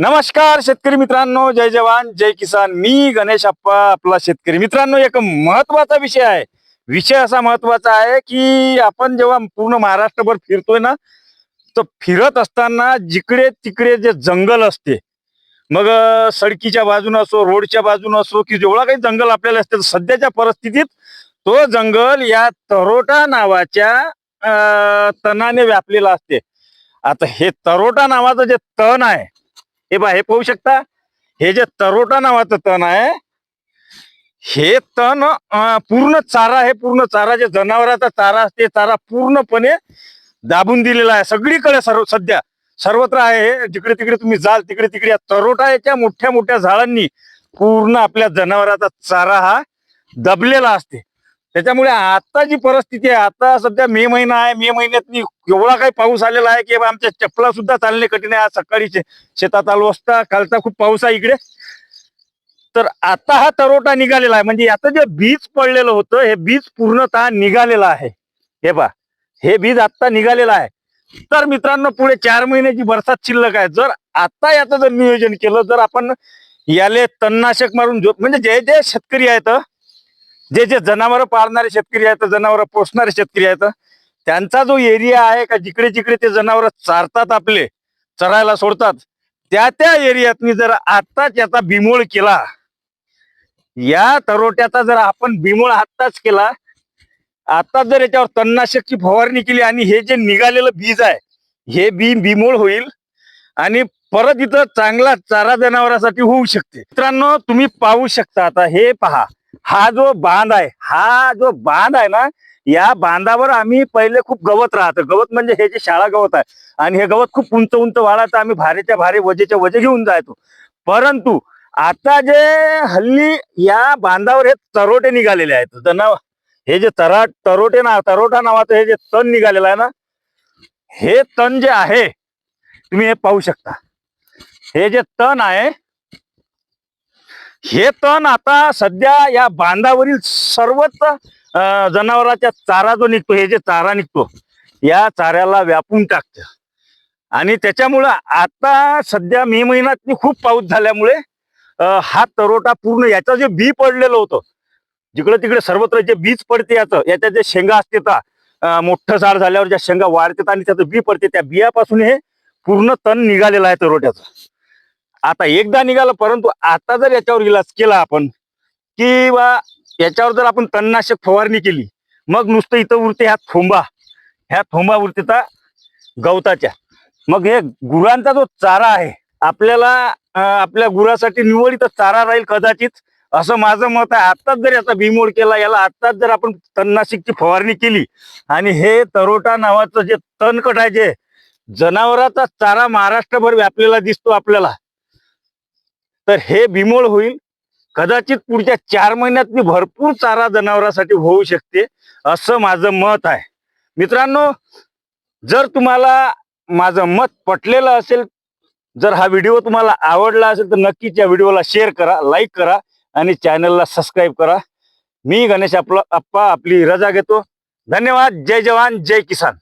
नमस्कार शेतकरी मित्रांनो जय जवान जय किसान. मी गणेश अप्पा आपला शेतकरी मित्रांनो. एक महत्त्वाचा विषय आहे. विषय असा महत्त्वाचा आहे की आपण जेव्हा पूर्ण महाराष्ट्रभर फिरतोय ना तर फिरत असताना जिकडे तिकडे जे जंगल असते मग सडकीच्या बाजूनं असो रोडच्या बाजूनं असो की जेवढा काही जंगल आपल्याला असते सध्याच्या परिस्थितीत तो जंगल या तरोटा नावाच्या अं, तणाने व्यापलेला असते. आता हे तरोटा नावाचं जे तण आहे हे बा हे पाहू शकता? हे जे तरोटा नावाचं तण आहे हे तण पूर्ण चारा हे पूर्ण चारा जे जनावराचा चारा असते चारा पूर्णपणे दाबून दिलेला आहे. सगळीकडे सर्व सध्या सर्वत्र आहे हे. जिकडे तिकडे तुम्ही जाल तिकडे तिकडे तरोटा याच्या मोठ्या मोठ्या झाडांनी पूर्ण आपल्या जनावराचा चारा हा दबलेला असते. त्याच्यामुळे आता जी परिस्थिती आहे आता सध्या मे महिना आहे मे महिन्यात एवढा काही पाऊस आलेला आहे की बा आमच्या चपला सुद्धा चालणे कठीण आहे. आज सकाळी शेतात आलो असता कालचा खूप पाऊस आहे इकडे. तर आता हा तरोटा निघालेला आहे. म्हणजे याचं जे बीज पडलेलं होतं हे बीज पूर्णतः निघालेलं आहे. हे पा हे बीज आता निघालेलं आहे. तर मित्रांनो पुढे चार महिन्याची बरसात शिल्लक आहे जर आता याचं जर नियोजन केलं जर आपण याले तणनाशक मारून जो म्हणजे जे जे शेतकरी आहेत जे जे जनावरं पाळणारे शेतकरी आहेत जनावरं पोसणारे शेतकरी आहेत त्यांचा जो एरिया आहे का जिकडे जिकडे ते जनावर चारतात आपले चरायला सोडतात त्या त्या एरियातनी जर आत्ताच याचा बिमोळ केला या तरोट्याचा जर आपण बिमोळ आत्ताच केला आता जर याच्यावर तणनाशकची फवारणी केली आणि हे जे निघालेलं बीज आहे हे बी बिमोळ होईल आणि परत इथं चांगला चारा जनावरांसाठी होऊ शकते. मित्रांनो तुम्ही पाहू शकता आता हे पहा. हा जो बांध आहे हा जो बांध आहे ना या बांधावर आम्ही पहिले खूप गवत राहतं. गवत म्हणजे हे जे शाळा गवत आहे. आणि हे गवत खूप उंच उंच वाढायचं आम्ही भारीच्या भारी वजेच्या वजे घेऊन जायचो. परंतु आता जे हल्ली या बांधावर हे तरोटे निघालेले आहेत. जनाव हे जे तरा तरोटे ना तरोटा नावाचं हे जे तण निघालेलं आहे ना हे तण जे आहे तुम्ही हे पाहू शकता. हे जे तण आहे हे तण आता सध्या या बांधावरील सर्वच जनावराच्या जनावरांच्या चारा जो निघतो हे जे चारा निघतो या चाऱ्याला व्यापून टाकतं. आणि त्याच्यामुळं आता सध्या मे महिन्यात खूप पाऊस झाल्यामुळे हा तरोटा पूर्ण याचं जे बी पडलेलं होतं जिकडे तिकडे सर्वत्र जे बीज पडते याचं याच्या जे शेंगा असते ता मोठं झाड झाल्यावर ज्या शेंगा वाढतात आणि त्याचं बी पडते त्या बियापासून हे पूर्ण तण निघालेलं आहे तरोट्याचं. आता एकदा निघालं परंतु आता जर याच्यावर इलाज केला आपण किंवा याच्यावर जर आपण तणनाशक फवारणी केली मग नुसतं इथं उरते ह्या थोंबा ह्या थोंबा उरते गवताच्या. मग हे गुरांचा जो चारा आहे आपल्याला आपल्या गुरासाठी निवडीत चारा राहील कदाचित असं माझं मत आहे. आत्ताच जर याचा बिमोड केला याला आत्ताच जर आपण तणनाशकची फवारणी केली आणि हे तरोटा नावाचं जे तणकट आहे जे जनावराचा चारा महाराष्ट्रभर व्यापलेला दिसतो आपल्याला. तर हे बिमोळ होईल. कदाचित पुढच्या चार महिन्यात मी भरपूर चारा जनावरांसाठी होऊ शकते असं माझं मत आहे. मित्रांनो जर तुम्हाला माझं मत पटलेलं असेल जर हा व्हिडिओ तुम्हाला आवडला असेल तर नक्कीच या व्हिडिओला शेअर करा लाईक करा आणि चॅनलला सबस्क्राईब करा. मी गणेश आपला आप्पा आपली रजा घेतो. धन्यवाद. जय जवान. जय किसान.